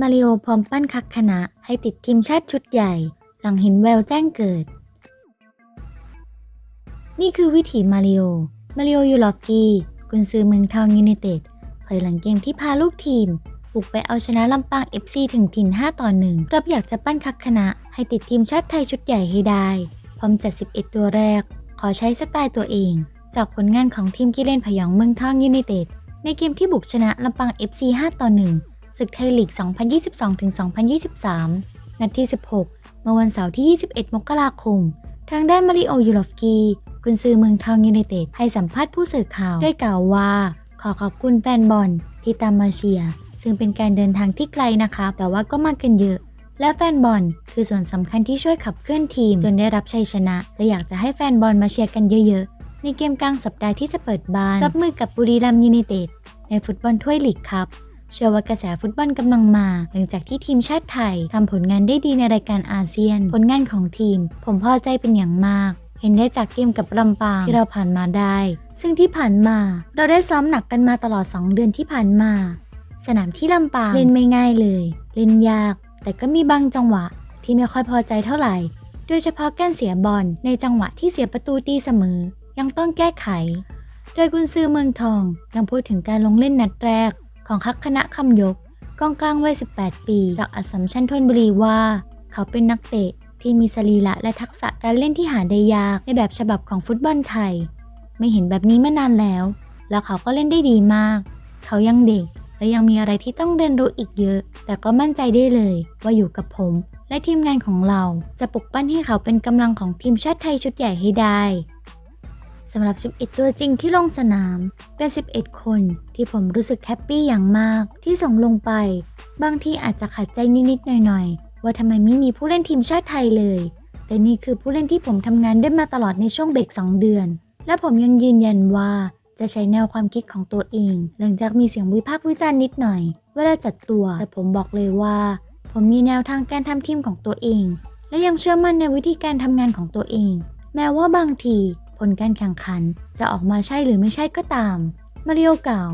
มาริโอพร้อมปั้นคักคณะให้ติดทีมชาติชุดใหญ่ หลังเห็นแววแจ้งเกิด นี่คือวิถีมาริโอ มาริโอยูลอฟกี้กุนซือเมืองทองยูไนเต็ดเผยหลังเกมที่พาลูกทีมบุกไปเอาชนะลำปาง FC ถึงถิ่น 5 ต่อ1รับอยากจะปั้นคักคณะให้ติดทีมชาติไทยชุดใหญ่ให้ได้ พร้อมจัด 11 ตัวแรก ขอใช้สไตล์ตัวเอง จากผลงานของทีมกีเล่นพยองเมืองทองยูไนเต็ด ในเกมที่บุกชนะลำปาง FC 5 ต่อ 1 ศึกไทยลีก 2022-2023 นัดที่ 16 เมื่อวันเสาร์ที่ 21 มกราคม ทางด้านมาริโอยูรอฟกีกุนซือเมืองทองยูไนเต็ดให้สัมภาษณ์ผู้สื่อข่าวด้วยกล่าวว่า ขอขอบคุณแฟนบอลที่ตามมาเชียร์ซึ่งเป็นการเดินทางที่ไกลนะครับแต่ว่าก็มากันเยอะ และแฟนบอลคือส่วนสำคัญที่ช่วยขับเคลื่อนทีม จนได้รับชัยชนะและอยากจะให้แฟนบอลมาเชียร์กันเยอะๆ ในเกมกลางสัปดาห์ที่จะเปิดบ้านรับมือกับบุรีรัมย์ยูไนเต็ดในฟุตบอลถ้วยลีกครับเชื่อว่ากระแสฟุตบอลกำลังมา หลังจากที่ทีมชาติไทยทำผลงานได้ดีในรายการอาเซียน ผลงานของทีม ผมพอใจเป็นอย่างมาก เห็นได้จากเกมกับลำปางที่เราผ่านมาได้ ซึ่งที่ผ่านมาเราได้ซ้อมหนักกันมาตลอด 2 เดือนที่ผ่านมา สนามที่ลำปางเล่นไม่ง่ายเลย เล่นยาก แต่ก็มีบางจังหวะที่ไม่ค่อยพอใจเท่าไหร่ โดยเฉพาะการเสียบอลในจังหวะที่เสียประตูตีเสมอ ยังต้องแก้ไข โดยกุนซือเมืองทองยังพูดถึงการลงเล่นนัดแรกของคักคณะคำยกกองกลางวัย 18 ปี จากอัสสัมชัญธนบุรีว่า เขาเป็นนักเตะที่มีสรีระและทักษะการเล่นที่หาได้ยากในแบบฉบับของฟุตบอลไทย ไม่เห็นแบบนี้มานานแล้ว แล้วเขาก็เล่นได้ดีมาก เขายังเด็กและยังมีอะไรที่ต้องเรียนรู้อีกเยอะ แต่ก็มั่นใจได้เลยว่าอยู่กับผม และทีมงานของเราจะปลุกปั้นให้เขาเป็นกำลังของทีมชาติไทยชุดใหญ่ให้ได้ สำหรับ 11 ตัวจริงที่ลงสนาม เป็น 11 คนที่ผมรู้สึกแฮปปี้อย่างมากที่ส่งลงไป บางทีอาจจะขัดใจนิดๆหน่อยๆ ว่าทำไมไม่มีผู้เล่นทีมชาติไทยเลย แต่นี่คือผู้เล่นที่ผมทำงานด้วยมาตลอดในช่วงเบรก2 เดือน และผมยังยืนยันว่าจะใช้แนวความคิดของตัวเอง หลังจากมีเสียงวิพากษ์วิจารณ์นิดหน่อย เวลาจัดตัว แต่ผมบอกเลยว่า ผมมีแนวทางการทำทีมของตัวเอง และยังเชื่อมั่นในวิธีการทำงานของตัวเอง แม้ว่าบางที ผลการแข่งขันจะออกมาใช่หรือไม่ใช่ก็ตาม มาริโอกล่าว